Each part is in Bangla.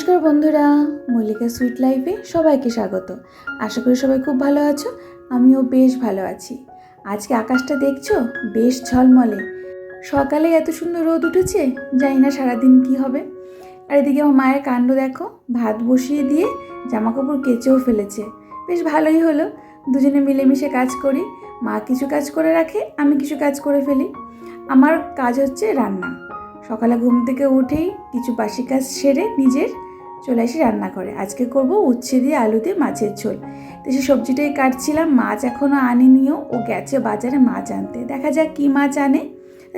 বন্ধুরা, মল্লিকা সুইট লাইফে সবাইকে স্বাগত। আশা করি সবাই খুব ভালো আছো, আমিও বেশ ভালো আছি। আজকে আকাশটা দেখছ? বেশ ঝলমলে। সকালে এত সুন্দর রোদ উঠেছে, জানি না সারাদিন কি হবে। আর এদিকে আমার মায়ের কাণ্ড দেখো, ভাত বসিয়ে দিয়ে জামা কাপড় কেচেও ফেলেছে। বেশ ভালোই হলো, দুজনে মিলেমিশে কাজ করি। মা কিছু কাজ করে রাখে, আমি কিছু কাজ করে ফেলি। আমার কাজ হচ্ছে রান্না। সকালে ঘুম থেকে উঠেই কিছু বাসি কাজ সেরে নিজের চলে আসি রান্না করে আজকে করব উচ্ছে দিয়ে আলু দিয়ে মাছের ঝোল। তো সেই সবজিটাই কাটছিলাম, মাছ এখনও আনিনিও, ও গেছে বাজারে মাছ আনতে। দেখা যাক কী মাছ আনে।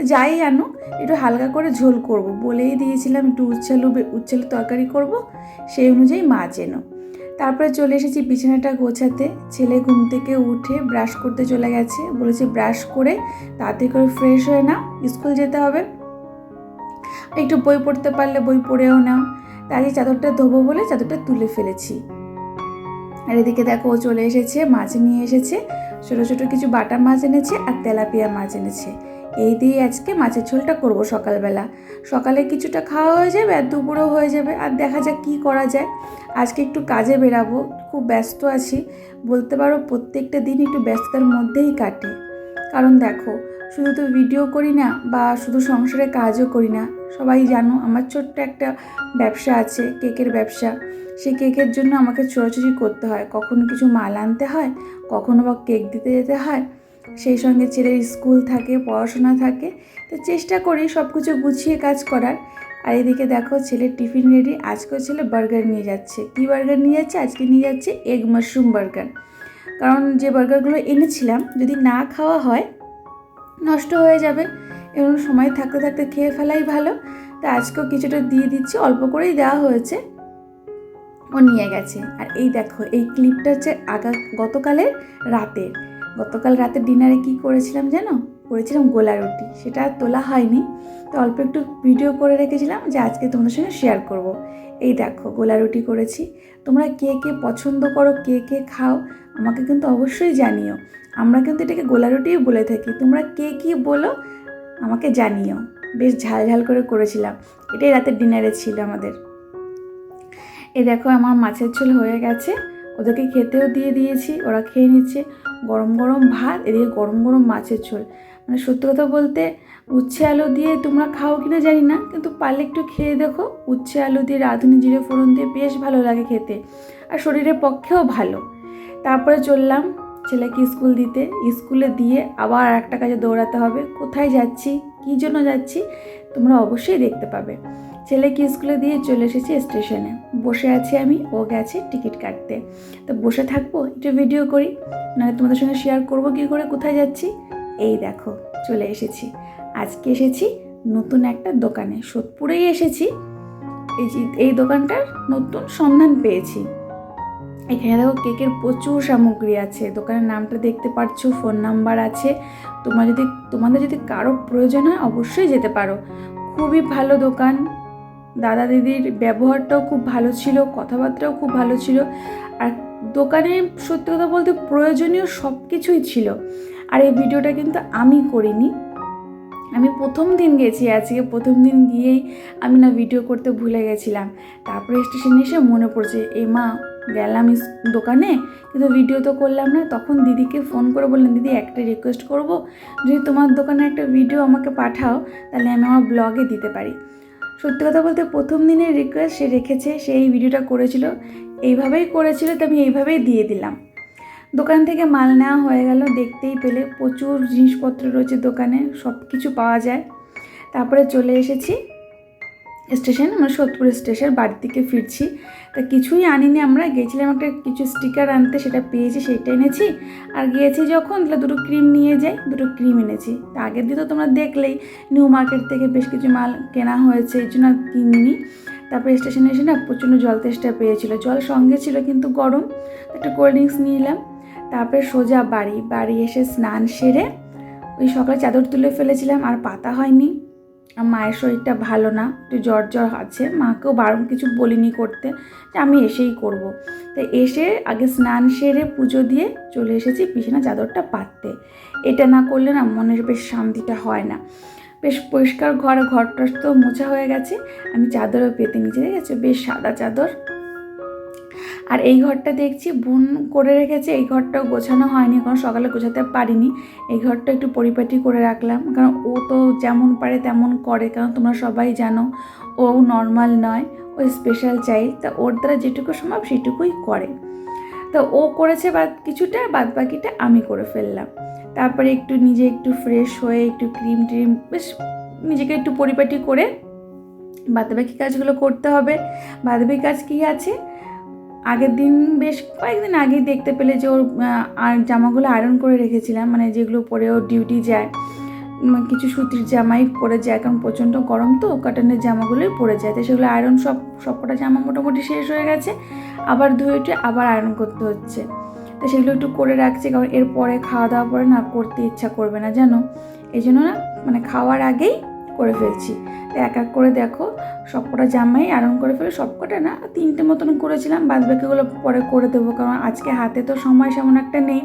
যাই আনো একটু হালকা করে ঝোল করব। বলেই দিয়েছিলাম একটু উচ্ছালু উচ্ছালু তরকারি করব, সেই অনুযায়ী মাছ এনো। তারপরে চলে এসেছি বিছানাটা গোছাতে। ছেলে ঘুম থেকে উঠে ব্রাশ করতে চলে গেছে। বলেছে ব্রাশ করে তাড়াতাড়ি করে ফ্রেশ হয়ে নাও, স্কুল যেতে হবে। একটু বই পড়তে পারলে বই পড়েও নাও। তাই চাদরটা ধোবো বলে চাদরটা তুলে ফেলেছি। আর এদিকে দেখো ও চলে এসেছে, মাছ নিয়ে এসেছে। ছোটো ছোটো কিছু বাটা মাছ এনেছে আর তেলাপিয়া মাছ এনেছে। এই দিয়ে আজকে মাছের ঝোলটা করব সকালবেলা। সকালে কিছুটা খাওয়া হয়ে যাবে আর দুপুরও হয়ে যাবে। আর দেখা যাক কী করা যায়। আজকে একটু কাজে বেরাবো, খুব ব্যস্ত আছি। বলতে পারো প্রত্যেকটা দিন একটু ব্যস্ততার মধ্যেই কাটে। কারণ দেখো, শুধু তো ভিডিও করি না বা শুধু সংসারে কাজও করি না। সবাই জানো আমার ছোট্ট একটা ব্যবসা আছে, কেকের ব্যবসা। সেই কেকের জন্য আমাকে চোরাচুরি করতে হয়। কখনো কিছু মাল আনতে হয়, কখনো বা কেক দিতে যেতে হয়। সেই সঙ্গে ছেলের স্কুল থাকে, পড়াশোনা থাকে। তো চেষ্টা করি সব কিছু গুছিয়ে কাজ করার। আর এদিকে দেখো ছেলের টিফিন রেডি আজকেও ছেলে বার্গার নিয়ে যাচ্ছে। কী বার্গার নিয়ে যাচ্ছে? আজকে নিয়ে যাচ্ছে এগ মাশরুম বার্গার কারণ যে বার্গারগুলো এনেছিলাম, যদি না খাওয়া হয়, নষ্ট হয়ে যাবে। এবং সময় থাকতে থাকতে খেয়ে ফেলাই ভালো। তা আজকেও কিছুটা দিয়ে দিচ্ছি, অল্প করেই দেওয়া হয়েছে। ও নিয়ে গেছে। আর এই দেখো, এই ক্লিপটা হচ্ছে আগা, গতকালের রাতের। গতকাল রাতে ডিনারে কি করেছিলাম জানো? করেছিলাম গোলা রুটি। সেটা তোলা হয়নি। তো অল্প একটু ভিডিও করে রেখেছিলাম যে আজকে তোমাদের সঙ্গে শেয়ার করব। এই দেখো, গোলা রুটি করেছি। তোমরা কে কে পছন্দ করো, কে কে খাও, আমাকে কিন্তু অবশ্যই জানিও। আমরা কিন্তু এটাকে গোলা রুটিই বলে থাকি। তোমরা কে কী বলো আমাকে জানিও। বেশ ঝাল ঝাল করে করেছিলাম। এটাই রাতের ডিনারে ছিল আমাদের। এ দেখো, আমার মাছের ঝোল হয়ে গেছে। ওদেরকে খেতেও দিয়ে দিয়েছি, ওরা খেয়ে নিচ্ছে। গরম গরম ভাত, এদিকে গরম গরম মাছের ঝোল। মানে সত্যি কথা বলতে, উচ্ছে আলু দিয়ে তোমরা খাও কিনা জানি না, কিন্তু পারলে একটু খেয়ে দেখো। উচ্ছে আলু দিয়ে রাঁধুনি, জিরে ফোড়ন দিয়ে বেশ ভালো লাগে খেতে। আর শরীরের পক্ষেও ভালো। তারপরে চললাম ছেলেকে স্কুল দিতে, স্কুলে দিয়ে আবার একটা কাজে দৌড়াতে হবে। কোথায় যাচ্ছি? কী জন্য যাচ্ছি? তোমরা অবশ্যই দেখতে পাবে। ছেলেকে স্কুলে দিয়ে চলে এসেছি স্টেশনে। বসে আছি আমি, ও গেছে টিকিট কাটতে। তো বসে থাকব, একটু ভিডিও করি। নাহলে তোমাদের সঙ্গে শেয়ার করব কী করে, কোথায় যাচ্ছি? এই দেখো, চলে এসেছি। আজকে এসেছি নতুন একটা দোকানে। সোদপুরেই এসেছি। এই এই দোকানটার নতুন সন্ধান পেয়েছি। এখানে দেখো কেকের প্রচুর সামগ্রী আছে। দোকানের নামটা দেখতে পাচ্ছ ফোন নাম্বার আছে। তোমার যদি, তোমাদের যদি কারও প্রয়োজন হয় অবশ্যই যেতে পারো। খুবই ভালো দোকান। দাদা দিদির ব্যবহারটাও খুব ভালো ছিল, কথাবার্তাও খুব ভালো ছিল। আর দোকানে সত্যি কথা বলতে প্রয়োজনীয় সব কিছুই ছিল। আর এই ভিডিওটা কিন্তু আমি করিনি। আমি প্রথম দিন গেছি, আজকে প্রথম দিন গিয়েই আমি না ভিডিও করতে ভুলে গেছিলাম। তারপরে স্টেশনে এসে মনে পড়ছে, এ মা গেলাম দোকানে, কিন্তু ভিডিও তো করলাম না। তখন দিদিকে ফোন করে বললেন দিদি, একটা রিকোয়েস্ট করব। যদি তোমার দোকানে একটা ভিডিও আমাকে পাঠাও, তাহলে আমি আমার ব্লগে দিতে পারি। সত্যি কথা বলতে প্রথম দিনের রিকোয়েস্ট সে রেখেছে সেই ভিডিওটা করেছিল। এইভাবেই করেছিল, তো আমি এইভাবেই দিয়ে দিলাম। দোকান থেকে মাল নেওয়া হয়ে গেল, দেখতেই পেলে প্রচুর জিনিসপত্র রয়েছে দোকানে সব কিছু পাওয়া যায়। তারপরে চলে এসেছি। স্টেশন, আমরা সোদপুর স্টেশন বাড়ির দিকে ফিরছি। তা কিছুই আনিনি আমরা গেছিলাম একটা কিছু স্টিকার আনতে, সেটা পেয়েছি সেটা এনেছি। আর গিয়েছি যখন, তাহলে দুটো ক্রিম নিয়ে যাই, দুটো ক্রিম এনেছি। তা আগের দিন তো তোমরা দেখলেই নিউ মার্কেট থেকে বেশ কিছু মাল কেনা হয়েছে, এই জন্য কিনিনি। তারপরে স্টেশনে এসে না প্রচণ্ড জল তেষ্টা পেয়েছিল। জল সঙ্গে ছিল কিন্তু গরম। একটা কোল্ড ড্রিঙ্কস নিয়ে এলাম তারপরে সোজা বাড়ি বাড়ি এসে স্নান সেরে ওই সকালে চাদর তুলে ফেলেছিলাম, আর পাতা হয়নি। মায়ের শরীরটা ভালো না, একটু জ্বর জ্বর আছে। মাকেও বারণ কিছু বলিনি করতে, যে আমি এসেই করব। তো এসে আগে স্নান সেরে পুজো দিয়ে চলে এসেছি বিছানা চাদরটা পাততে। এটা না করলে না মনের বেশ শান্তিটা হয় না। বেশ পরিষ্কার ঘর ঘরটা তো মোছা হয়ে গেছে। আমি চাদরও পেতে নিচে গেছে বেশ সাদা চাদর। আর এই ঘরটা দেখছি বোন করে রেখেছে, এই ঘরটা গোছানো হয়নি, কারণ সকালে গোছাতে পারিনি। এই ঘরটা একটু পরিপাটি করে রাখলাম, কারণ ও তো যেমন পারে তেমন করে, কারণ তোমরা সবাই জানো, ও নর্মাল নয়, ও স্পেশাল চাইল্ড তা ওর দ্বারা যেটুকু সম্ভব সেটুকুই করে। তো ও করেছে বাদ কিছুটা, বাদ বাকিটা আমি করে ফেললাম। তারপরে একটু নিজে একটু ফ্রেশ হয়ে একটু ক্রিম ট্রিম বেশ নিজেকে একটু পরিপাটি করে বাদবাকি কাজগুলো করতে হবে। বাদবাকি কাজ কী আছে? আগের দিন বেশ কয়েকদিন আগেই দেখতে পেলে যে ওর আর জামাগুলো আয়রন করে রেখেছিলাম মানে যেগুলো পরে ওর ডিউটি যায় কিছু সুতির জামাই পরে যায়, কারণ প্রচণ্ড গরম তো কাটানের জামাগুলোই পরে যায়, তো সেগুলো আয়রন সব, সবকটা জামা মোটামুটি শেষ হয়ে গেছে, আবার ধুয়ে টুয়ে আবার আয়রন করতে হচ্ছে। তো সেগুলো একটু করে রাখছি, কারণ এরপরে খাওয়া দাওয়া পরে না করতে ইচ্ছা করবে না, জানো? এই জন্য না মানে খাওয়ার আগেই করে ফেলছি। এক এক করে দেখো সবকটা জামাই আয়রন করে ফেলে সবকটা না, তিনটে মতন করেছিলাম, বাদ বাকিগুলো পরে করে দেবো, কারণ আজকে হাতে তো সময় সেমন একটা নেই।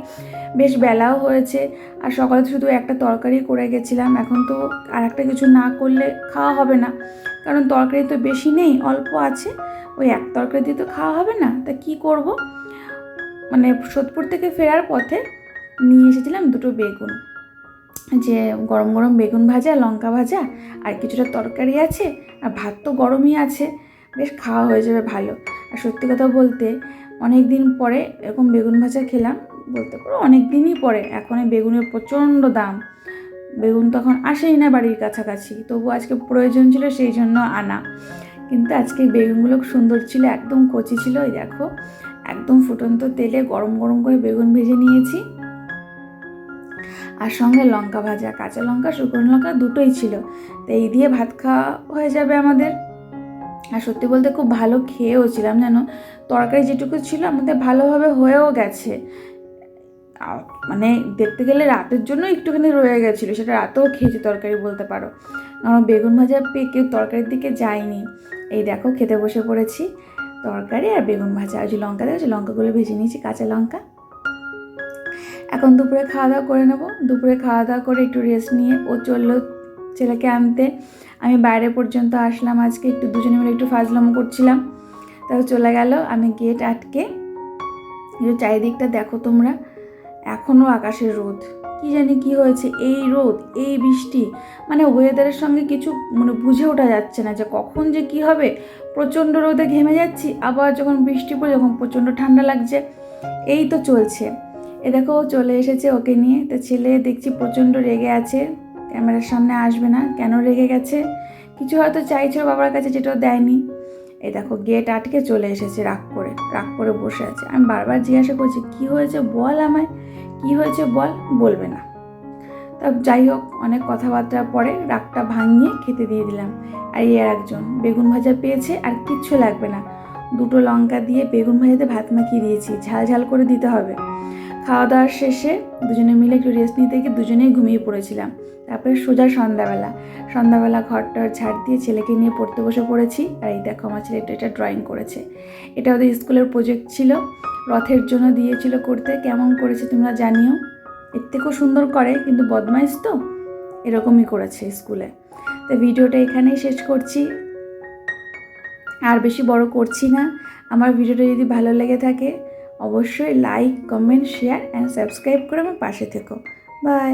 বেশ বেলাও হয়েছে, আর সকালে তো শুধু একটা তরকারি করে গেছিলাম, এখন তো আর একটা কিছু না করলে খাওয়া হবে না। কারণ তরকারি তো বেশি নেই, অল্প আছে, ওই এক তরকারি দিয়ে তো খাওয়া হবে না, তা কি করব? মানে সোদপুর থেকে ফেরার পথে নিয়ে এসেছিলাম দুটো বেগুন। যে গরম গরম বেগুন ভাজা, লঙ্কা ভাজা আর কিছুটা তরকারি আছে আর ভাত তো গরমই আছে। বেশ খাওয়া হয়ে যাবে ভালো। আর সত্যি কথা বলতে অনেক দিন পরে এরকম বেগুন ভাজা খেলাম, বলতে পারো অনেক দিনই পরে। এখন এই বেগুনের প্রচণ্ড দাম। বেগুন তখন আসেই না বাড়ির কাছাকাছি, তবু আজকে প্রয়োজন ছিল সেই জন্য আনা। কিন্তু আজকে বেগুনগুলো সুন্দর ছিল, একদম কচি ছিল দেখো। একদম ফুটন্ত তেলে গরম গরম করে বেগুন ভেজে নিয়েছি। আর সঙ্গে লঙ্কা ভাজা, কাঁচা লঙ্কা, শুকনো লঙ্কা দুটোই ছিল। তো এই দিয়ে ভাত খাওয়া হয়ে যাবে আমাদের। আর সত্যি বলতে খুব ভালো খেয়েও ছিলাম জানো তরকারি যেটুকু ছিল আমাদের ভালোভাবে হয়েও গেছে। মানে দেখতে গেলে রাতের জন্য একটুখানি রয়ে গেছিল, সেটা রাতেও খেয়েছি তরকারি বলতে পারো। কারণ বেগুন ভাজা পেয়ে কেউ তরকারির দিকে যায়নি এই দেখো খেতে বসে পড়েছি তরকারি আর বেগুন ভাজা। আর যে লঙ্কা দেখেছি লঙ্কাগুলো ভেজে নিয়েছি, কাঁচা লঙ্কা। এখন দুপুরে খাওয়া দাওয়া করে নেব। দুপুরে খাওয়া দাওয়া করে একটু রেস্ট নিয়ে ও চলল ছেলেকে আনতে। আমি বাইরে পর্যন্ত আসলাম আজকে, একটু দুজনে মিলে একটু ফাজলামো করছিলাম। তাও চলে গেল আমি গেট আটকে। একটু চারিদিকটা দেখো তোমরা। এখনও আকাশের রোদ। কি জানি কি হয়েছে? এই রোদ, এই বৃষ্টি। মানে ওয়েদারের সঙ্গে কিছু মানে বুঝে ওঠা যাচ্ছে না যে কখন যে কি হবে। প্রচণ্ড রোদে ঘেমে যাচ্ছি। আবার যখন বৃষ্টি পড়ে যখন প্রচণ্ড ঠান্ডা লাগছে। এই তো চলছে। এ দেখো ও চলে এসেছে ওকে নিয়ে। তো ছেলে দেখছি প্রচণ্ড রেগে আছে। ক্যামেরার সামনে আসবে না। কেন রেগে গেছে? কিছু হয়তো চাইছে বাবার কাছে, যেটাও দেয়নি। এই দেখো গেট আটকে চলে এসেছে রাগ করে। রাগ করে বসে আছে। আমি বারবার জিজ্ঞাসা করছি, কি হয়েছে? বল আমায়। কি হয়েছে বল? বলবে না। তা যাই হোক, অনেক কথাবার্তার পরে রাগটা ভাঙিয়ে খেতে দিয়ে দিলাম। আর এই আর একজন বেগুন ভাজা পেয়েছে আর কিচ্ছু লাগবে না। দুটো লঙ্কা দিয়ে বেগুন ভাজাতে ভাত মাখিয়ে দিয়েছি। ঝাল ঝাল করে দিতে হবে। খাওয়া দাওয়ার শেষে দুজনে মিলে একটু রেস্ট নিতে গিয়ে দুজনেই ঘুমিয়ে পড়েছিলাম। তারপরে সোজা সন্ধ্যাবেলা। সন্ধ্যাবেলা ঘরটার ঝাড় দিয়ে ছেলেকে নিয়ে পড়তে বসে পড়েছি। আর এই দেখো আমার ছেলে এটা এটা ড্রয়িং করেছে। এটা ওদের স্কুলের প্রজেক্ট ছিল। রথের জন্য দিয়েছিল করতে। কেমন করেছে তোমরা জানিও? এর থেকেও সুন্দর করে, কিন্তু বদমাইশ তো? এরকমই করেছে স্কুলে। তো ভিডিওটা এখানেই শেষ করছি। আর বেশি বড় করছি না। আমার ভিডিওটা যদি ভালো লেগে থাকে অবশ্যই like comment share and subscribe করে আমার পাশে থেকো। বাই